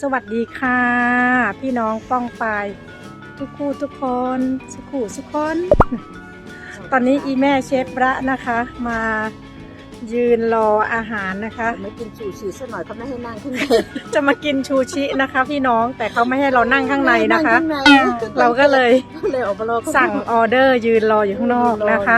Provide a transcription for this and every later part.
สวัสดีค่ะ พี่น้องป้องปายทุกคู่ทุกคนสุขูสุกคน ตอนนี้อีแม่เชฟระนะคะ มายืนรออาหารนะคะ ไม่กินชูชีสักหน่อยเขาไม่ให้นั่งข้างในจะมากินชูชินะคะ พี่น้องแต่เขาไม่ให้เรานั่งข้างในนะคะงข้างในเราก็เลยเลยออกมารอข้าสั่งออเดอร์ยืนรออยู่ข้างนอกนะคะ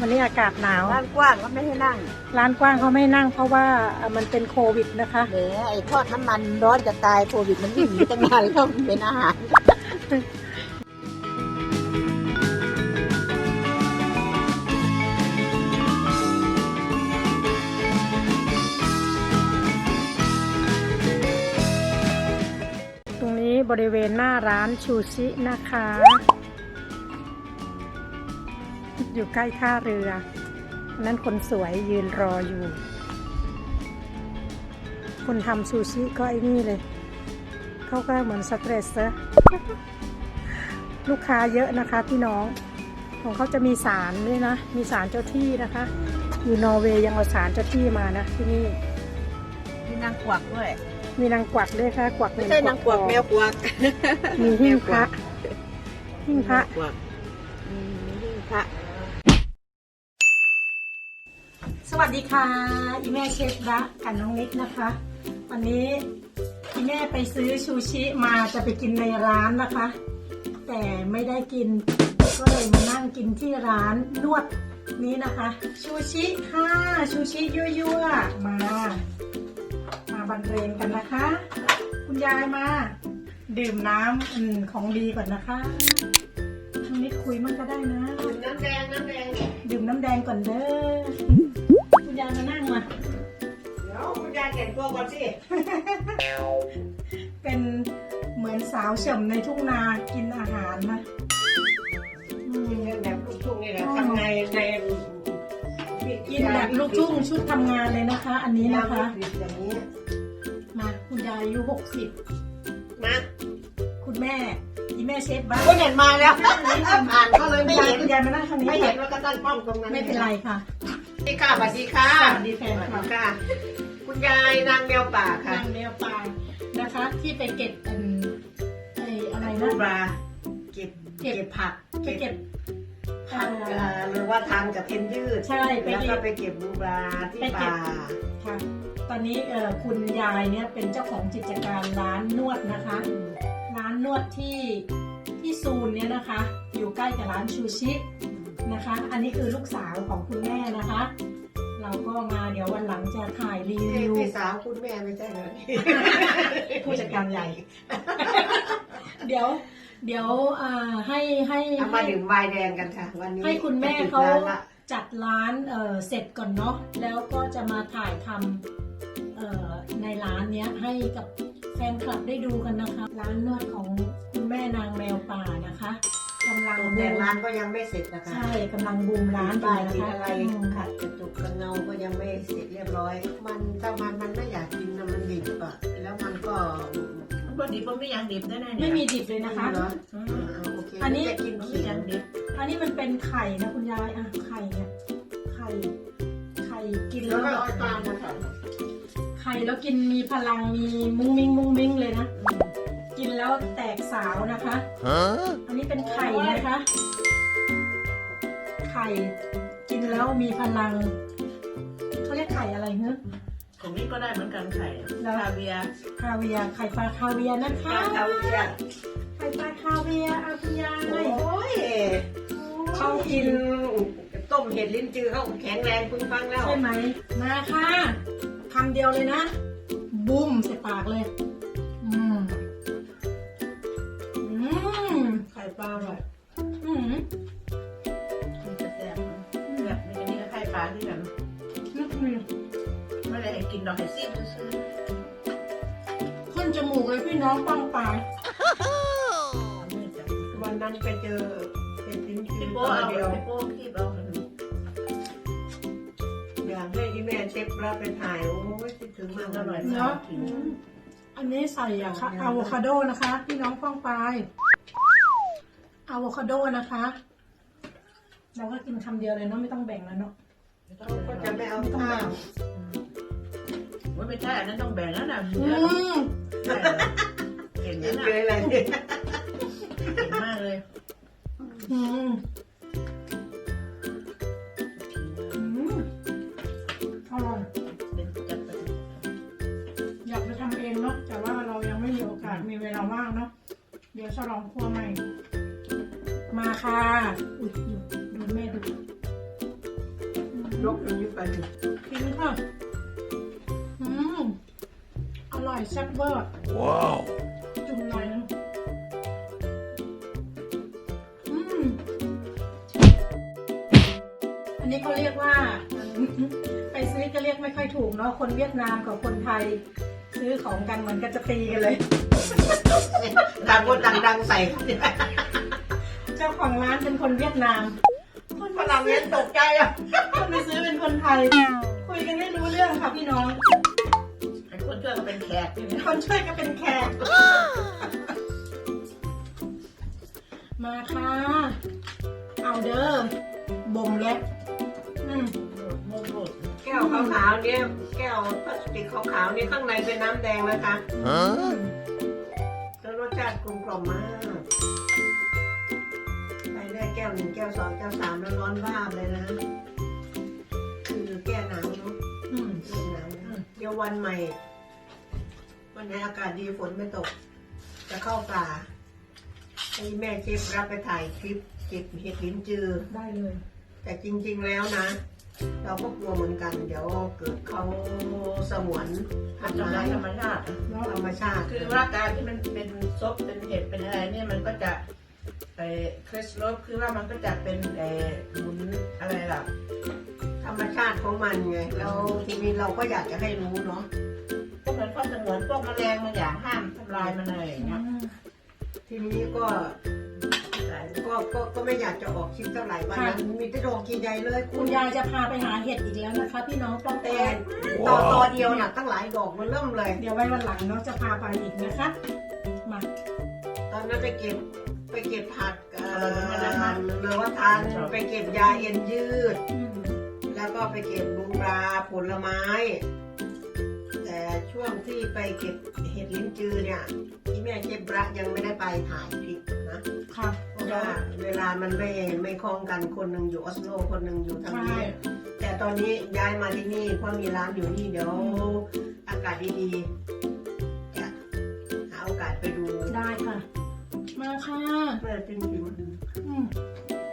วันนี้อากาศหนาว ร้านกว้างก็ไม่ให้นั่งร้านกว้างเขาไม่นั่งเพราะว่าเอ่อมันเป็นโควิดนะคะแหมไอ้ทอดน้ำมันร้อนจะตายโควิดมันวิ่งหนีตั้งนานแล้วมันเป็นอาหาร ตรงนี้บริเวณหน้าร้านชูชินะคะ อยู่ใกล้ท่าเรือ นั่นคนสวยยืนรออยู่ คนทำชูชิก็ไอ้นี่เลย เขาก็เหมือนสเตรสเซอร์ลูกค้าเยอะนะคะพี่น้อง ของเขาจะมีสารด้วยนะ มีสารเจ้าที่นะคะ อยู่นอร์เวย์ยังเอาสารเจ้าที่มานะที่นี่ มีนางกวักด้วย มีนางกวักด้วยค่ะ กวักไม่เงิใช่นางกวักทอแมวกวัก มีหิ้งพระหิ้งพระแมวกวักอืมมีหิ้งพระ ส วัสดีค่ะอีแม่เชฟระกับน้องนิดนะคะ วันนี้อีแม่ไปซื้อชูชิมาจะไปกินในร้านนะคะ แต่ไม่ได้กิน ก็เลยมานั่งกินที่ร้านนวดนี้นะคะ ชูชิค่ะชูชิยั่วๆมา มาบรรเลงกันนะคะ คุณยายมา ดื่มน้ำอืมของดีก่อนนะคะน้องนิดคุยมั่งก็ได้นะน้ำแดงน้ำแดงดื่มน้ำแดงก่อนเด้อคุณยาย มานั่งมา เดี๋ยวคุณยายแต่งตัวก่อนสิ เป็นเหมือนสาวเฉ่ำในทุ่งนากินอาหารนะอืมแบบลูกทุ่งนี่แหละทำไงในกินแบบลูกทุ่งชุดทำงานเลยนะคะ อันนี้นะคะ อย่างนี้มาคุณยายอายุหกสิบมาคุณแม่อีแม่เชฟบ้านก็เห็นมาแล้วผ่านก็เลยไม่ไม่เห็นคุณยายมานั่งทางนี้ไม่เห็นว่าก็ตั้งกล้องตรงนั้นไม่เป็นไรค่ะ สวัสดีค่ะสวัสดีค่ะสวัสดีแฟนคลับค่ะ คุณยายนางแมวป่าค่ะนางแมวปางนะคะ ที่ไปเก็บอันไออะไรรูนะปลาเก็บเก็บเก็บผักไปเก็บผักเอ่เอ่ออหรือว่าทานกับเพนยืดใช่ไปแล้วเก็ก็บไปเก็บรูปลาที่ไปเก็ป่าบค่ะตอนนี้เอ่อคุณยายเนี่ยเป็นเจ้าของกิจการร้านนวดนะคะ ร้านนวดที่ที่ซูนเนี่ยนะคะ อยู่ใกล้กับร้านชูชิ นะคะ อันนี้คือลูกสาวของคุณแม่นะคะ เราก็มาเดี๋ยววันหลังจะถ่ายรีพี่วิวพี่สาวคุณแม่ไม่ใช่เลยผู้จัดการใหญ่ เดี๋ยว เดี๋ยวอ่าให้ให้เอามาดื่มไวน์แดงกันค่ะ วันนี้ให้คุณแม่จะปิดเขาร้นละจัดร้านเอ่อเสร็จก่อนเนาะแล้วก็จะมาถ่ายทำเอ่อในร้านเนี้ยให้กับแฟนคลับได้ดูกันนะคะ ร้านนวดของคุณแม่นางแมวป่านะคะกำลั งบูแต่มร้านก็ยังไม่เสร็จนะคะ ใช่กำลังบูมร้านอยู่ป้ายนะติดคะอะไรอืมขัดกระจุกกระเงาก็ยังไม่เสร็จเรียบร้อย มันถ้ามันมันไม่อยากกินนะมันดิบอะแล้วมันก็ก็ดิบมันไม่ยังดิบได้แน่ๆไม่มีดิบเลยนะคะเหรออือ่มาโอเคอันนี้จะกินมันขิไม่งยังดิบอันนี้มันเป็นไข่นะคุณยายอะไข่เนี่ยไข่ไข่กินแล้แล้ววก็แบบเอาตามนะคะไข่แล้วกินมีพลังมีมุ้งมิ้งมุ้งมิ้งเลยนะ กินแล้วแตกสาวนะคะ อันนี้เป็นไข่นะคะ ไข่กินแล้วมีพลัง เขาเรียกไข่อะไรเนอะของนี้ก็ได้เหมือนกันไข่แล้วคาเวียร์คาเวียร์ไข่ปลาคาเวียร์นะคะข้าวเวียร์ไข่ปลาคาเวียร์อาคุณยายโอ้ยเขากินต้มเห็ดลิ้นจือเขาแข็งแรงคุณฟังแล้วใช่ไหมมาค่ะคำเดียวเลยนะบุ้มใส่ปากเลย นนั้นไปเจอเห็ดลิ้นจือพี่ตัโป้วเอาเดียวพี่โป้คีบเอาอยากให้อีแม่เชฟเราไปถ่ายโอ้ยคิดถึงมากอร่อยเนาะอืมอันนี้ใส่อะค่ะอะโวคาโดนะคะพี่น้องป้องปลายอะโวคาโดนะคะ เราก็กินคำเดียวเลยเนาะไม่ต้องแบ่งแล้วเนาะเขาก็จะไม่เอาไม่ต้องข้าแบ่งวว่าไม่ใช่อันนั้นต้องแบ่งแล้วนะอืมเก่งกินะนเลยอะไรเนี่ยเก่ง มากเลยอืมอืมอร่อยเป็นจับไปอยากจะทำเองเนาะแต่ว่าเรายังไม่มีโอกาสมีเวลาว่างเนาะเดี๋ยวฉลองครัวใหม่ มาค่ะอุ้ยดูดูแม่ดูยกอันนี้ไปดิกินค่ะอืมอร่อยแซ่บเวอร์ Wow. จุ่ม ไม่ค่อยถูกเนาะคนเวียดนามกับคนไทย ซื้อของกันเหมือนกันจะตีกันเลย ต่างคนต่างดังใส่กันเนี่ยเจ้าของร้านเป็นคนเวียดนาม คนฝรั่งเนี่ยตกใจอะคนไปซื้อเป็นคนไทย คุยกันไม่รู้เรื่องค่ะพี่น้องไอ้คนช่วยก็เป็นแขกนี่นะคนช่วยก็เป็นแขก มาค่ะ เอาเด้อบ่มแล้วอืมโมโหแก้ว ขาวๆเนี่ยแก้วพลาสติกขาวๆนี่ข้างในเป็นน้ำแดงนะคะ Huh? แล้วรสชาติกลมกล่อมมากไปได้แก้วหนึ่งแก้วสองแก้วสามแล้วร้อนบ้าบเลยนะ คือแก้หนาวเนาะอืมแก้หนาวนะเดี๋ยววันใหม่ วันไหนอากาศดีฝนไม่ตก จะเข้าป่าให้แม่เชฟรับไปถ่ายคลิปเก็บเห็ดลิ้นจือได้เลย แต่จริง ๆแล้วนะ เราก็กลัวเหมือนกัน เดี๋ยวเกิดเขาสงวนพันทำไม้ลายธรรมชาติเนาะธรรมชาติคือว่าการที่มันเป็นซบเป็นเห็ดเป็นอะไรเนี่ยมันก็จะไอ้คริสโลฟคือว่ามันก็จะเป็นไอ้หมุนอะไรล่ะธรรมชาติของมันไงแล้วทีนี้เราก็อยากจะให้รู้เนาะก็เหมือนข้อสงวนพวกแมลงบางอย่างห้ามทำลายมันอะไรอย่างเงี้ยอืมทีนี้ก็ ก็ก็ก็ไม่อยากจะออกคลิปเท่าไหร่วันนั้นมีแต่ดอกใหญ่ๆเลยคุคุณณยายจะพาไปหาเห็ดอีกแล้วนะคะ พี่น้องต้องแต่แต่ต่อต่อเดียวน่ะตั้งหลายดอกมันเริ่มเลย เดี๋ยวไว้วันหลังเนาะจะพาไปอีกนะคะ มาตอนนั้นไปเก็บไปเก็บผักเอ่อเลอว่าทานไปเก็บยาเอ็นยืด อืมแล้วก็ไปเก็บบุงราผลไม้ แต่ช่วงที่ไปเก็บเห็ดลิ้นจือเนี่ยที่แม่เจ็บระยังไม่ได้ไปถ่ายคลิปนะ ค่ะเพราะ ว่าเวลามันไม่ไม่คล้องกันคนหนึ่งอยู่ออสโลคนหนึ่งอยู่ทางใช่นี้ แต่ตอนนี้ย้ายมาที่นี่เพราะมีร้านอยู่นี่เดี๋ยวอากาศดีๆจะหาโอกาสไปดูได้ค่ะ มาค่ะเพื่อจริงอืม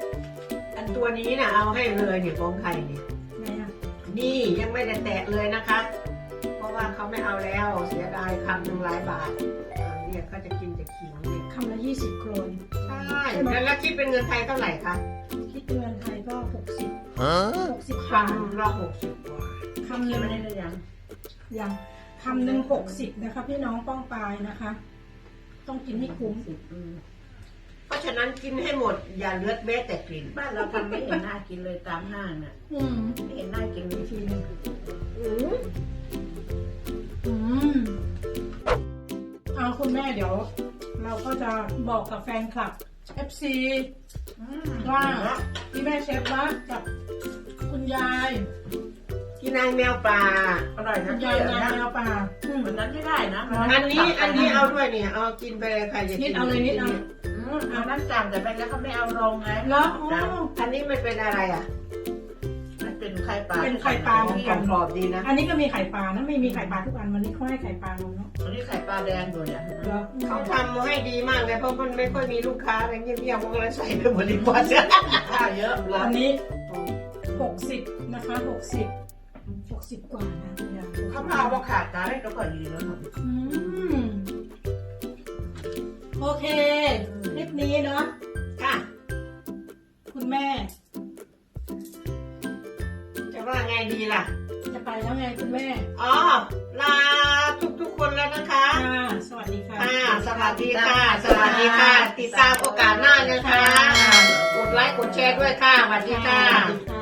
ๆอันตัวนี้นะเอาให้เลยเนี่ยของใครเนี่ยไหนอะนี่ยังไม่ได้แตะเลยนะคะ เพราะว่าเขาไม่เอาแล้วเสียดายคำหนึ่งหลายบาทอ่าเนี่ยเขาจะกินแต่ขิงเนี่ยคำละยี่สิบโครน ใช่แล้วแล้วคิดเป็นเงินไทยเท่าไหร่คะคิดเป็นเงินไทยก็หกสิบ Huh? หกสิบคบาทำละหกสิบกว่าคำหคินึ่ดงไม่ได้เลยยังอย่างคำหนึ่งหกสิบนะคะ พี่น้องป้องปลายนะคะ ต้องกินให้คุ้มอืมเพราะฉะนั้นกินให้หมดอย่าเลือดแม้แต่กลิ่นบ้านเราทำไม่เห็นน่ากินเลยตามห้างน่ะอืมไม่เห็นน่ากินเลยทีหนึงอืมอืมเอาคุณแม่เดี๋ยว เราก็จะบอกกับแฟนคลับ FC ว่าพี่แม่เชฟรักกับคุณยายกินนางแมวป่าอร่อยคุนะณยายนางแมวป่าอืมวันนั้นไม่ได้นะอันนี้อันนี้เอาด้วยเนี่ยเอากินไปเลยใครจะกินนิดเอาเลยนิดเอาอืมเอานั่นสั่งแต่ไปแล้วเขาไม่เอาลงไงแล้วอ๋ออันนี้มันเป็นอะไรอะมันเป็นไข่ปลาเป็นไข่ปลาเหมือนกันกรอบๆดีนะ อันนี้ก็มีไข่ปลานะไม่มีไข่ปลาทุกอันวันนี้เขาให้ไข่ปลาลงเนาะอั นนี้ไข่ปลาแดงอยู่เนี่ยแล้วเขาทำให้ดีมากเลยเพราะมันไม่ค่อยมีลูกค้าอะไรเงียบๆมันก็เลยใส่ไปหมดดีกว่าข้าวเยอะอันนี้หกสิบนะคะหกสิบหกสิบกว่านะคุณยายเขามาเอาว่าขาดตาได้ก็พอดีแล้วครับอืมโอเคคลิปนี้เนาะค่ะ คุณแม่ จะว่าไงดีล่ะ จะไปแล้วไงคุณแม่ อ๋อ ลาทุก วัสดีค่ะ สวัสดีค่ะ ติดตามโอกาสหน้านะคะ กดไลค์ กดแชร์ด้วยค่ะ สวัสดีค่ะสวัสดีค่ะ